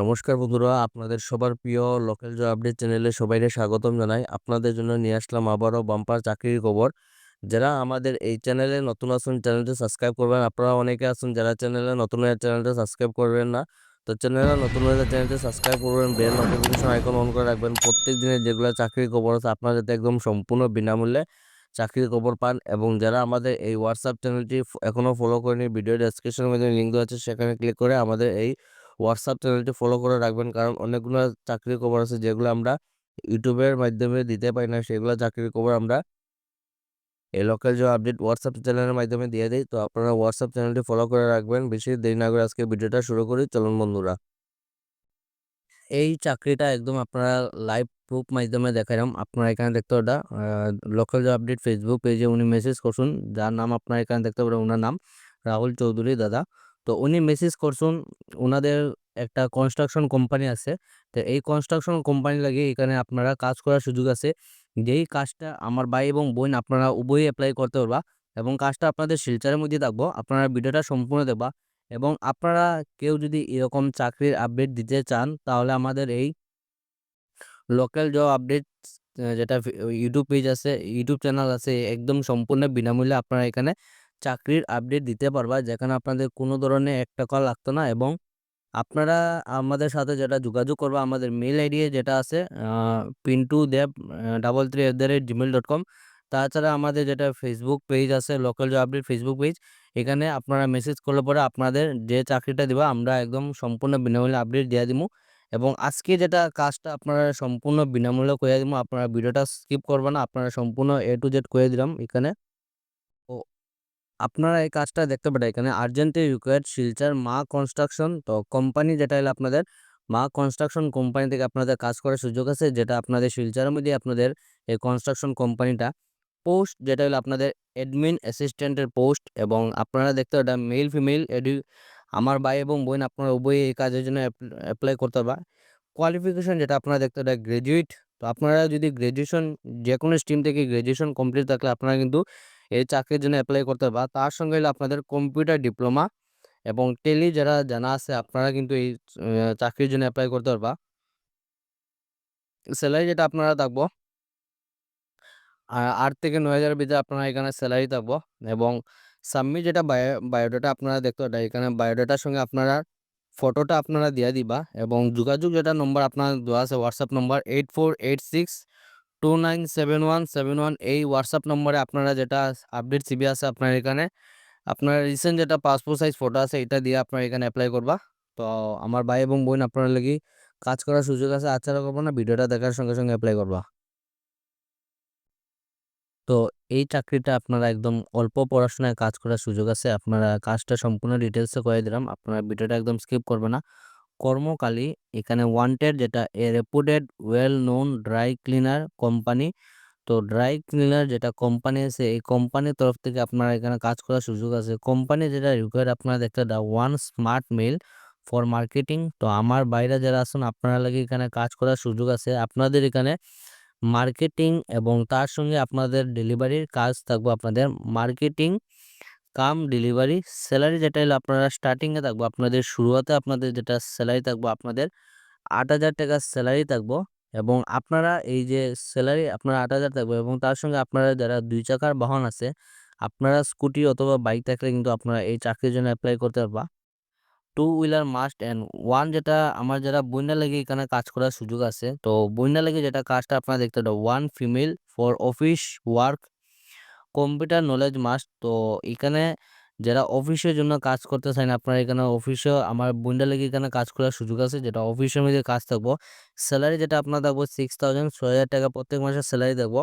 নমস্কার বন্ধুরা, আপনাদের সবার প্রিয় লোকাল জব আপডেট চ্যানেলে সবাইকে স্বাগতম জানাই। আপনাদের জন্য নিয়ে আসলাম আবারও বাম্পার চাকরির খবর। যারা আমাদের এই চ্যানেলে নতুন আসুন চ্যানেলটি সাবস্ক্রাইব করবেন। আপনারা অনেকে আসুন যারা চ্যানেলে নতুন হয়ে চ্যানেলটা সাবস্ক্রাইব করবেন না। তো চ্যানেলে নতুন হয়ে চ্যানেলটি সাবস্ক্রাইব করবেন বেল নোটিফিকেশন আইকন অন করে রাখবেন। প্রত্যেক দিনের যেগুলো চাকরির খবর আছে আপনারা যাতে একদম সম্পূর্ণ বিনামূল্যে চাকরির খবর পান। এবং যারা আমাদের এই হোয়াটসঅ্যাপ চ্যানেলটি এখনও ফলো করেনি ভিডিও ডেসক্রিপশনের মধ্যে লিঙ্ক আছে, সেখানে ক্লিক করে আমাদের এই হোয়াটসঅ্যাপ চ্যানেলটি ফলো করে রাখবেন। কারণ অনেকগুলো চাকরির খবর আছে যেগুলো আমরা ইউটিউবের মাধ্যমে দিতে পারি না। সেগুলো চাকরির খবর আমরা এই লোকাল জব আপডেট হোয়াটসঅ্যাপ চ্যানেলের মাধ্যমে দিয়ে দিই। তো আপনারা হোয়াটসঅ্যাপ চ্যানেলটি ফলো করে রাখবেন। বেশি দেরি না করে আজকে ভিডিওটা শুরু করি। চলুন বন্ধুরা। এই চাকরিটা একদম আপনারা লাইভ প্রুফ মাধ্যমে দেখালাম আপনারা এখানে দেখতে ওটা লোকাল জব আপডেট ফেসবুক পেজে উনি মেসেজ করছেন। যার নাম আপনারা এখানে দেখতে পারেন ওনার নাম রাহুল চৌধুরী দাদা। তো উনি মেসেজ করছেন ওনাদের একটা কনস্ট্রাকশন কোম্পানি আছে। তো এই কনস্ট্রাকশন কোম্পানি লাগে এখানে আপনারা কাজ করার সুযোগ আছে। যেই কাজটা আমার ভাই এবং বোন আপনারা উভয়ই অ্যাপ্লাই করতে পারবা এবং কাজটা আপনাদের শিলচারের মধ্যে থাকব, আপনারা ভিডিওটা সম্পূর্ণ দেখবা এবং আপনারা কেউ যদি এরকম চাকরির আপডেট দিতে চান, তাহলে আমাদের এই লোকাল জব আপডেট যেটা ইউটিউব পেজ আছে ইউটিউব চ্যানেল আছে, একদম সম্পূর্ণ বিনামূল্যে আপনারা এখানে চাকরির আপডেট দিতে পারবা। যেখানে আপনাদের কোনো ধরনের একটা কল লাগতো না এবং আপনারা আমাদের সাথে যেটা যোগাযোগ করবা, আমাদের মেল আইডি যেটা আছে Pintu Deb double three at the rate gmail dot com তাছাড়া আমাদের যেটা ফেসবুক পেজ আছে local job update Facebook page এখানে আপনারা মেসেজ করলে পরে আপনাদের যে চাকরিটা দিবা, আমরা একদম সম্পূর্ণ বিনামূল্যে আপডেট দিয়ে দিব এবং আজকে যেটা কাজটা আপনারা সম্পূর্ণ বিনামূল্যে করে দিব আপনারা ভিডিওটা স্কিপ করবেন না, আপনারা সম্পূর্ণ এ টু জেড করে দিলাম এখানে। আপনারা এই কাজটা দেখতে পারেন। এখানে আর্জেন্টলি রিকোয়ার্ড শিলচার মা কনস্ট্রাকশন তো কোম্পানি যেটা হলো আপনাদের মা কনস্ট্রাকশন কোম্পানি থেকে আপনাদের কাজ করার সুযোগ আছে, যেটা আপনাদের শিলচারের মধ্যে আপনাদের এই কনস্ট্রাকশন কোম্পানিটা পোস্ট যেটা হলো আপনাদের অ্যাডমিন অ্যাসিস্ট্যান্টের পোস্ট এবং আপনারা দেখতে এটা মেল ফিমেল এডি আমার ভাই এবং বোন আপনারা উভয়ই এই কাজের জন্য অ্যাপ্লাই করতে পারবা কোয়ালিফিকেশন যেটা আপনারা দেখতে এটা গ্র্যাজুয়েট তো আপনারা যদি গ্র্যাজুয়েশন যে কোনো স্ট্রিম থেকে গ্র্যাজুয়েশন কমপ্লিট থাকলে আপনারা কিন্তু এই চাকরির জন্য অ্যাপ্লাই করতে পারবা তার সঙ্গে হলো আপনাদের কম্পিউটার ডিপ্লোমা এবং টেলি যারা জানা আছে, আপনারা কিন্তু এই চাকরির জন্য অ্যাপ্লাই করতে পারবা। স্যালারি যেটা আপনারা থাকব আট থেকে নয় হাজারের ভিতরে আপনারা এখানে স্যালারি থাকব এবং সাবমিট যেটা বায়ো বায়োডাটা আপনারা দেখতে পারেন এখানে বায়োডাটার সঙ্গে আপনারা ফটোটা আপনারা দিয়ে দিবা এবং যোগাযোগ যেটা নম্বর আপনার দেওয়া আছে WhatsApp number eight four eight six two nine seven one seven one এই হোয়াটসঅ্যাপ নম্বরে আপনারা যেটা আপডেট সিবি আছে আপনার এখানে, আপনার রিসেন্ট যেটা পাসপোর্ট সাইজ ফটো আছে এটা দিয়ে আপনার এখানে অ্যাপ্লাই করবা। তো আমার ভাই এবং বোন আপনার লাগি কাজ করার সুযোগ আছে আচ্ছা করব না, ভিডিওটা দেখার সঙ্গে সঙ্গে অ্যাপ্লাই করবা। তো এই চাকরিটা আপনারা একদম অল্প পড়াশোনায় কাজ করার সুযোগ আছে, আপনারা কাজটা সম্পূর্ণ ডিটেলসে করে দিলাম, আপনারা ভিডিওটা একদম স্কিপ করবে না। কর্মকালী এখানে ওয়ান্টেড যেটা, a reputed well known dry cleaner company তো ড্রাই ক্লিনার যেটা কোম্পানি আছে, এই কোম্পানির তরফ থেকে আপনারা এখানে কাজ করার সুযোগ আছে। কোম্পানি যেটা রিকোয়ার আপনারা দেখতে দা one smart male for marketing তো আমার বাইরে যারা আছেন, আপনারা লাগে এখানে কাজ করার সুযোগ আছে। আপনাদের এখানে মার্কেটিং এবং তার সঙ্গে আপনাদের ডেলিভারির কাজ থাকবে আপনাদের মার্কেটিং কাম ডেলিভারি স্যালারি যেটা হলো আপনারা স্টার্টিংয়ে থাকব, আপনাদের শুরুতে আপনাদের যেটা স্যালারি থাকব, আপনাদের আট হাজার টাকার স্যালারি থাকব এবং আপনারা এই যে স্যালারি আপনারা আট হাজার থাকবে এবং তার সঙ্গে আপনারা যারা দুই চাকার বাহন আছে, আপনারা স্কুটি অথবা বাইক থাকলে কিন্তু আপনারা এই চাকরির জন্য অ্যাপ্লাই করতে পারবা। Two wheeler must and one যেটা আমার যারা বন্যা লেগে এখানে কাজ করার সুযোগ আছে, তো বন্যা লেগে যেটা কাজটা আপনারা দেখতে পাবেন one female for office work computer knowledge must তো এখানে যারা অফিসের জন্য কাজ করতে চান আপনারা এখানে অফিসে আমার বুন্ডা লেগে এখানে কাজ করার সুযোগ আছে, যেটা অফিসের মধ্যে কাজ থাকব। স্যালারি যেটা আপনার থাকব সিক্স থাউজেন্ড ছয় হাজার টাকা প্রত্যেক মাসে স্যালারি থাকব।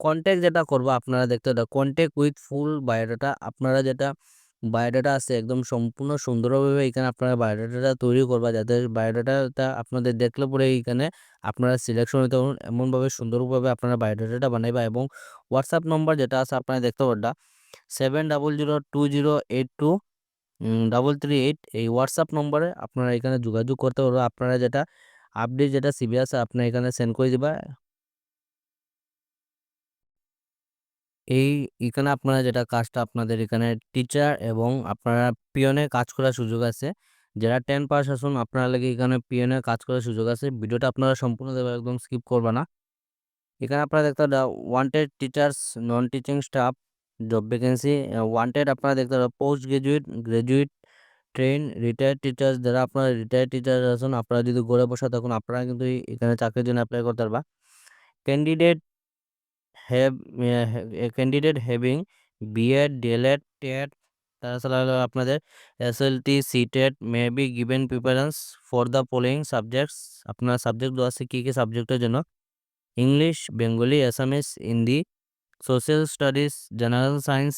কন্ট্যাক্ট যেটা করব আপনারা দেখতে কন্ট্যাক্ট উইথ ফুল বায়োডাটা আপনারা যেটা বায়োডাটা আছে একদম সম্পূর্ণ সুন্দরভাবে এখানে আপনারা বায়োডাটাটা তৈরি করবা। যাতে বায়োডাটাটা আপনাদের দেখলে পরে এইখানে আপনারা সিলেকশন হতে পারুন এমনভাবে সুন্দরভাবে আপনারা বায়োডাটাটা বানাইবা এবং হোয়াটসঅ্যাপ নম্বর যেটা আছে আপনারা দেখতে পারবা seven double zero two zero eight two double three eight এই হোয়াটসঅ্যাপ নম্বরে আপনারা এখানে যোগাযোগ করতে পারব। আপনারা যেটা আপডেট যেটা সিবি আছে, আপনারা এখানে সেন্ড করে দিবা। এই এখানে আপনারা যেটা কাজটা আপনাদের এখানে টিচার এবং আপনারা পিয়নে কাজ করার সুযোগ আছে। যারা টেন পাস আসুন, আপনারা লাগে এখানে পিএনের কাজ করার সুযোগ আছে। ভিডিওটা আপনারা সম্পূর্ণ দেবে একদম স্কিপ করবে না। এখানে আপনারা দেখতে পাবেন wanted teachers non teaching staff job vacancy wanted আপনারা দেখতে পাবেন post graduate graduate trained retired teachers যারা আপনারা রিটায়ার্ড টিচার আছেন আপনারা যদি ঘরে বসে থাকুন, আপনারা কিন্তু এখানে চাকরির জন্য অ্যাপ্লাই করতে পারবা। Candidate have candidate having BEd DElEd TET তাছাড়া হলো আপনাদের SLT CTET may be given preference for the following subjects আপনার সাবজেক্ট দেওয়া আছে কী কী সাবজেক্টের জন্য? English Bengali Assamese Hindi social studies general science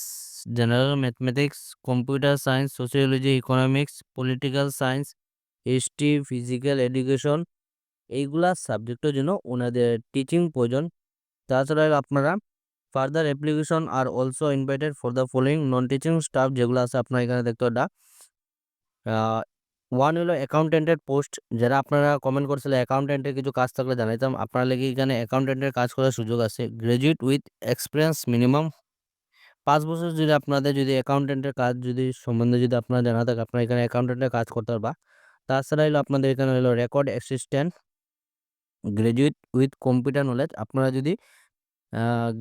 general mathematics computer science sociology economics political science history physical education এইগুলা সাবজেক্টের জন্য ওনাদের টিচিং প্রয়োজন। তাছাড়া আপনারা further application are also invited for the following non teaching staff যেগুলো আছে আপনারা এখানে দেখতে পারা ওয়ান হলো অ্যাকাউন্টেন্টের পোস্ট যারা আপনারা কমেন্ট করছিলেন অ্যাকাউন্টেন্টের কিছু কাজ থাকলে জানাইতাম। আপনারা লেগে এখানে অ্যাকাউন্টেন্টের কাজ করার সুযোগ আছে। গ্রাজুয়েট উইথ এক্সপিরিয়েন্স মিনিমাম পাঁচ বছর যদি আপনাদের যদি অ্যাকাউন্টেন্টের কাজ যদি সম্বন্ধে যদি আপনারা জানা থাকে, আপনারা এখানে অ্যাকাউন্টেন্টের কাজ করতে পারবা। তাছাড়া হলো আপনাদের এখানে হলো record assistant graduate with computer knowledge আপনারা যদি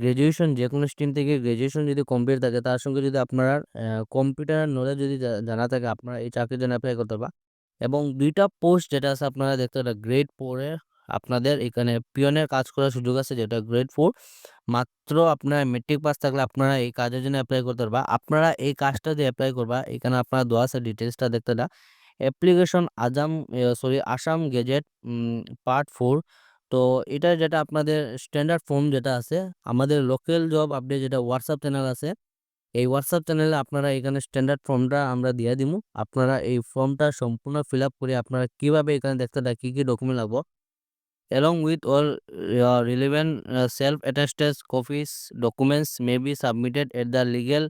গ্র্যাজুয়েশন যে কোনো স্ট্রিম থেকে গ্র্যাজুয়েশন যদি কমপ্লিট থাকে, তার সঙ্গে যদি আপনার কম্পিউটার নলেজ যদি জানা থাকে, আপনারা এই চাকরির জন্য অ্যাপ্লাই করতে পারবা। এবং দুইটা পোস্ট যেটা আছে, আপনারা দেখতে পারেন গ্রেড ফোরে আপনাদের এখানে পিয়নের কাজ করার সুযোগ আছে, যেটা গ্রেড ফোর মাত্র আপনার মেট্রিক পাস থাকলে আপনারা এই কাজের জন্য অ্যাপ্লাই করতে পারবা। আপনারা এই কাজটা দিয়ে অ্যাপ্লাই করবা, এখানে আপনারা দেওয়া আছে ডিটেলসটা দেখতে না application Assam sorry, Assam gazette part four. তো এটা যেটা আপনাদের স্ট্যান্ডার্ড ফর্ম যেটা আছে, আমাদের লোকাল জব আপডেট যেটা হোয়াটসঅ্যাপ চ্যানেল আছে, এই হোয়াটসঅ্যাপ চ্যানেলে আপনারা এখানে স্ট্যান্ডার্ড ফর্মটা আমরা দিয়ে দিব। আপনারা এই ফর্মটা সম্পূর্ণ ফিল আপ করে আপনারা কীভাবে এখানে দেখতে দেয় কী কী ডকুমেন্ট লাগবো along with all relevant self attested copies documents may be submitted at the legal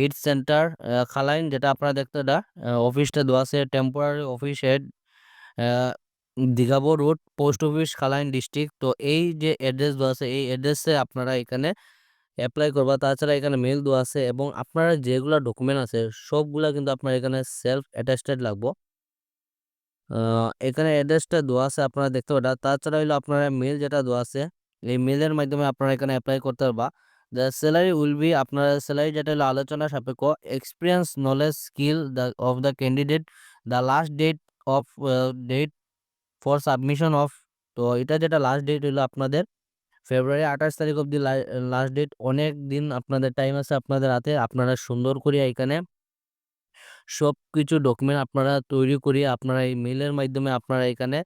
aid centre Khalain যেটা আপনারা দেখতে দা অফিসটা দেওয়া আছে, temporary office head Dighabo road, post office, Khalain district. তো এই যে অ্যাড্রেস দেওয়া আছে, এই অ্যাড্রেসে আপনারা এখানে অ্যাপ্লাই করবা। তাছাড়া এখানে মেল দেওয়া আছে এবং আপনারা যেগুলো ডকুমেন্ট আছে, সবগুলা কিন্তু আপনার এখানে সেলফ অ্যাটাস্টেড লাগবো। এখানে অ্যাড্রেসটা দেওয়া আছে, আপনারা দেখতে পারেন তাছাড়া হলো আপনারা মেল যেটা দেওয়া আছে, এই মেলের মাধ্যমে আপনারা এখানে অ্যাপ্লাই করতে পারবা। দ্য স্যালারি উইল বি আপনার স্যালারি যেটা হলো আলোচনা সাপেক্ষ experience knowledge skill the of the candidate the last date of date for submission of তো এটা যেটা লাস্ট ডেট হলো আপনাদের ফেব্রুয়ারি আঠাশ তারিখ অবধি লাস্ট ডেট অনেক দিন আপনাদের টাইম আছে আপনাদের হাতে, আপনারা সুন্দর করে এখানে সব কিছু ডকুমেন্ট আপনারা তৈরি করিয়ে আপনারা এই মেলের মাধ্যমে আপনারা এখানে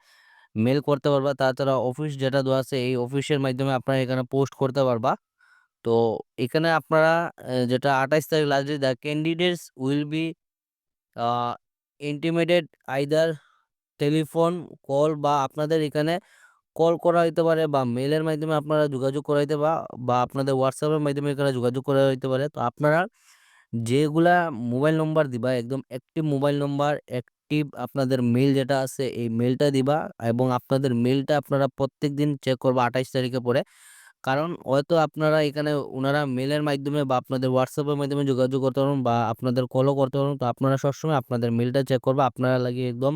মেল করতে পারবা, তাছাড়া অফিস যেটা দেওয়া আছে, এই অফিসের মাধ্যমে আপনারা এখানে পোস্ট করতে পারবা। তো এখানে আপনারা যেটা আঠাইশ তারিখ last date the candidates will be intimated either telephone call বা আপনাদের এখানে কল করা হইতে পারে বা মেলের মাধ্যমে আপনারা যোগাযোগ করা হইতে বা বা আপনাদের হোয়াটসঅ্যাপের মাধ্যমে এখানে যোগাযোগ করা হইতে পারে। তো আপনারা যেগুলা মোবাইল নম্বর দিবা, একদম অ্যাক্টিভ মোবাইল নম্বর অ্যাক্টিভ আপনাদের মেল যেটা আছে, এই মেলটা দিবা এবং আপনাদের মেলটা আপনারা প্রত্যেক দিন চেক করবা আঠাইশ তারিখে পরে। কারণ হয়তো আপনারা এখানে ওনারা মেলের মাধ্যমে বা আপনাদের হোয়াটসঅ্যাপের মাধ্যমে যোগাযোগ করতে পারবেন বা আপনাদের কলও করতে পারবেন। তো আপনারা সবসময় আপনাদের মেলটা চেক করবে। আপনারা লাগে একদম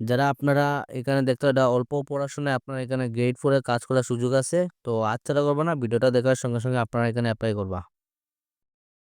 যারা আপনারা এখানে দেখতে এটা অল্প পড়াশোনায় আপনারা এখানে গ্রেড ফোরে কাজ করার সুযোগ আছে, তো আচ্ছা করবে না ভিডিওটা দেখার সঙ্গে সঙ্গে আপনারা এখানে অ্যাপ্লাই করবা।